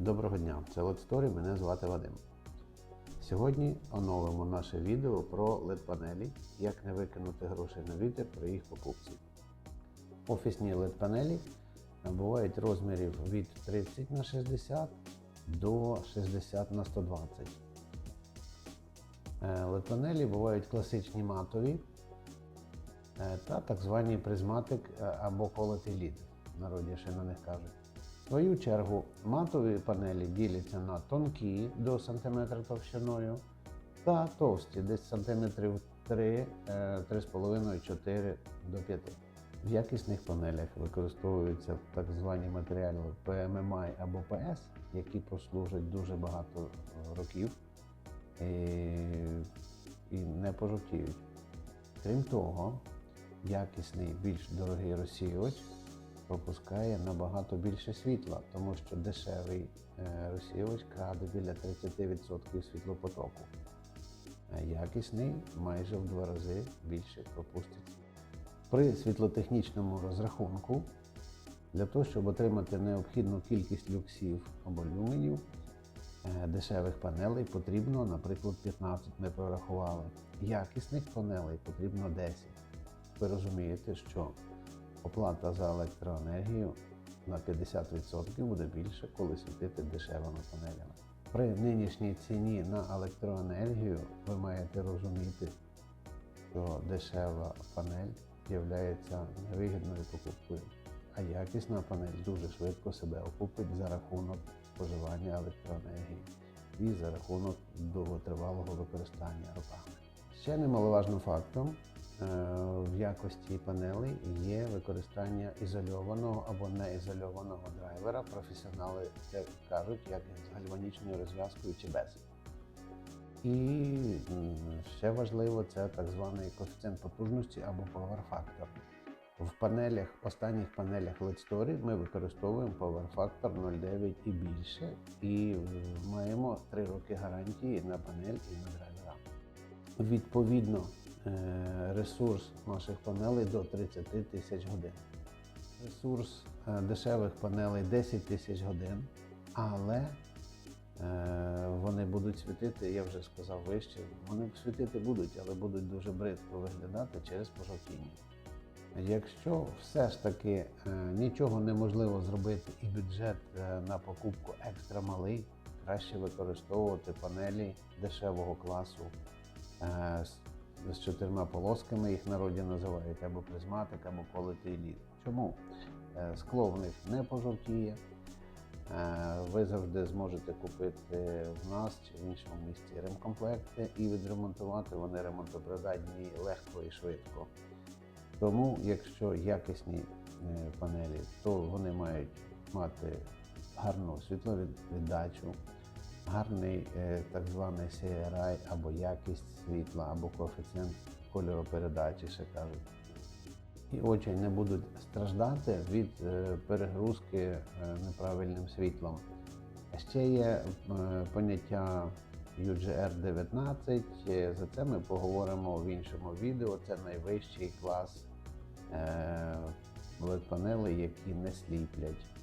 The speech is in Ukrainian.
Доброго дня, це Let мене звати Вадим. Сьогодні оновимо наше відео про LED-панелі, як не викинути гроші на вітер при їх покупці. Офісні LED-панелі бувають розмірів від 30 на 60 до 60 на 120. Е, LED-панелі бувають класичні матові е, та так звані призматик е, або LED, в народі ще на них кажуть. Свою чергу матові панелі діляться на тонкі до сантиметра товщиною та товсті, десь сантиметрів 3, 3,5-4 до 5. В якісних панелях використовуються так звані матеріали PMMI або PS, які прослужать дуже багато е, років і, і не пожовтіють. Крім того, якісний більш дорогий розсіювач пропускає набагато більше світла, тому що дешевий е, розсіювач краде біля 30% світлопотоку. А якісний майже в два рази більше пропустить. При світлотехнічному розрахунку для того, щоб отримати необхідну кількість люксів або люменів, е, дешевих панелей потрібно, наприклад, 15 ми прорахували. Якісних панелей потрібно 10. Ви розумієте, що оплата за електроенергію на 50% буде більше, коли світити дешевими панелями. При нинішній ціні на електроенергію ви маєте розуміти, що дешева панель є невигідною покупкою, а якісна панель дуже швидко себе окупить за рахунок споживання електроенергії і за рахунок довготривалого використання роками. Ще немаловажним фактом в якості панелей є використання ізольованого або неізольованого драйвера. Професіонали це кажуть, як з гальванічною розв'язкою чи без. І ще важливо це так званий коефіцієнт потужності або power factor. В панелях, останніх панелях LED Story ми використовуємо power factor 0,9 і більше, і е, маємо 3 роки гарантії на панель і на драйвера. Відповідно, е, ресурс наших панелей до 30 тисяч годин. Ресурс е, дешевих панелей 10 тисяч годин, але е, вони будуть світити, я вже сказав вище, вони світити будуть, але будуть дуже бридко виглядати через пожовтіння. Якщо все ж таки е, нічого неможливо зробити і бюджет е, на покупку екстра малий, краще використовувати панелі дешевого класу е, з- чотирма полосками, їх народі називають або призматик, або колитий лід. Чому? Е, Скло в них не пожовтіє. Е, Ви завжди зможете купити в нас чи в іншому місці ремкомплекти і відремонтувати. Вони ремонтопридатні легко і швидко. Тому, якщо якісні е, панелі, то вони мають мати гарну світловіддачу, гарний е, так званий CRI або якість світла, або коефіцієнт кольоропередачі, ще кажуть. І очі не будуть страждати від е, перегрузки е, неправильним світлом. Ще є поняття UGR-19, е, за це ми поговоримо в іншому відео. Це найвищий клас LED панелей, які не сліплять.